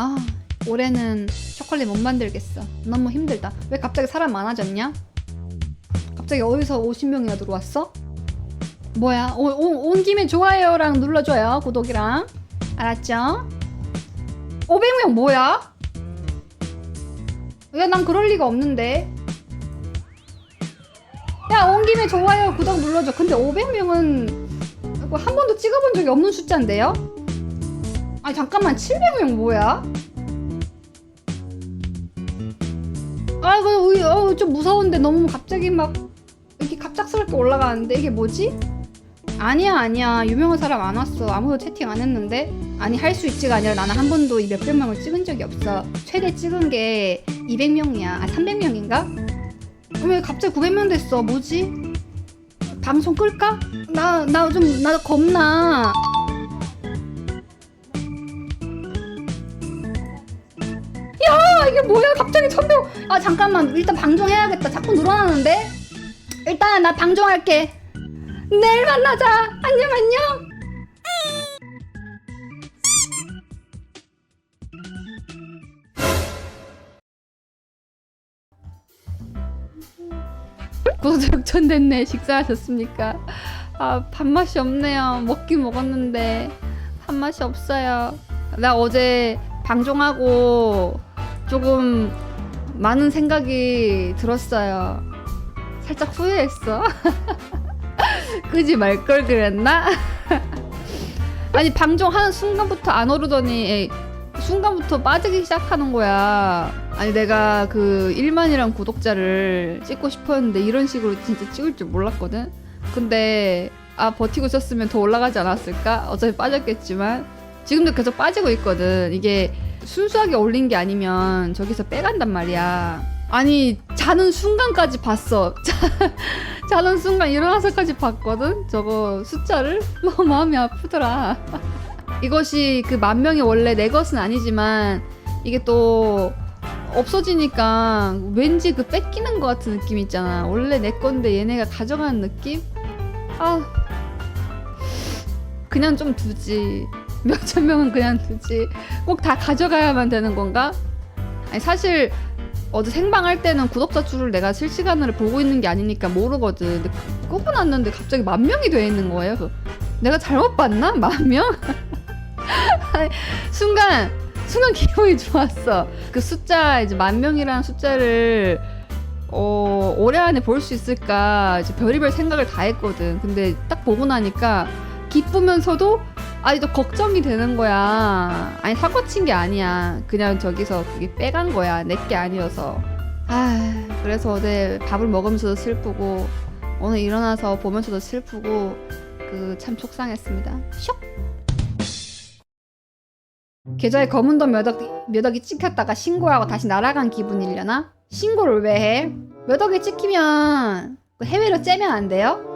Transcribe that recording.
아 올해는 초콜릿 못 만들겠어 너무 힘들다 왜 갑자기 사람 많아졌냐? 갑자기 어디서 50명이나 들어왔어? 뭐야 오, 오, 온 김에 좋아요랑 눌러줘요 구독이랑 알았죠? 500명 뭐야? 야 난 그럴 리가 없는데 야 온 김에 좋아요 구독 눌러줘 근데 500명은 한 번도 찍어본 적이 없는 숫자인데요? 아니 잠깐만 700명 뭐야? 아이고 우리, 어, 좀 무서운데 너무 갑자기 막 이렇게 갑작스럽게 올라가는데 이게 뭐지? 아니야 아니야 유명한 사람 안 왔어 아무도 채팅 안 했는데 아니 할 수 있지가 아니라 나는 한 번도 이 몇백 명을 찍은 적이 없어 최대 찍은 게 200명이야 아 300명인가? 왜 갑자기 900명 됐어 뭐지? 방송 끌까? 나 나 좀나 겁나 이게 뭐야? 갑자기 천명. 아 잠깐만. 일단 방종해야겠다. 자꾸 늘어나는데? 일단 나 방종할게. 내일 만나자. 안녕 안녕. 구독전 됐네. 식사하셨습니까? 아 밥맛이 없네요. 먹긴 먹었는데 밥맛이 없어요. 나 어제 방종하고 조금 많은 생각이 들었어요. 살짝 후회했어. 끄지 말 걸 그랬나? 아니 방종하는 순간부터 안 오르더니 순간부터 빠지기 시작하는 거야. 아니 내가 그 1만이란 구독자를 찍고 싶었는데 이런 식으로 진짜 찍을 줄 몰랐거든. 근데 아 버티고 있었으면 더 올라가지 않았을까? 어차피 빠졌겠지만 지금도 계속 빠지고 있거든. 이게 순수하게 올린 게 아니면 저기서 빼간단 말이야. 아니 자는 순간까지 봤어. 자, 자는 순간 일어나서까지 봤거든. 저거 숫자를 너무 마음이 아프더라. 이것이 그 만 명이 원래 내 것은 아니지만 이게 또 없어지니까 왠지 그 뺏기는 것 같은 느낌 있잖아. 원래 내 건데 얘네가 가져가는 느낌? 아 그냥 좀 두지. 몇 천 명은 그냥 두지. 꼭 다 가져가야만 되는 건가? 아니 사실 어제 생방할 때는 구독자 수를 내가 실시간으로 보고 있는 게 아니니까 모르거든. 근데 끄고 났는데 갑자기 만 명이 돼 있는 거예요. 내가 잘못 봤나? 만 명? 아니, 순간 순간 기분이 좋았어. 그 숫자 이제 만 명이라는 숫자를 어, 올해 안에 볼 수 있을까 이제 별의별 생각을 다 했거든. 근데 딱 보고 나니까 기쁘면서도 아니 또 걱정이 되는 거야. 아니 사고 친 게 아니야. 그냥 저기서 그게 빼간 거야. 내 게 아니어서. 아 그래서 어제 밥을 먹으면서도 슬프고 오늘 일어나서 보면서도 슬프고 그 참 속상했습니다. 쇽. 계좌에 검은 돈몇 억, 몇 억이 찍혔다가 신고하고 다시 날아간 기분이려나? 신고를 왜 해? 몇 억이 찍히면 그 해외로 째면 안 돼요?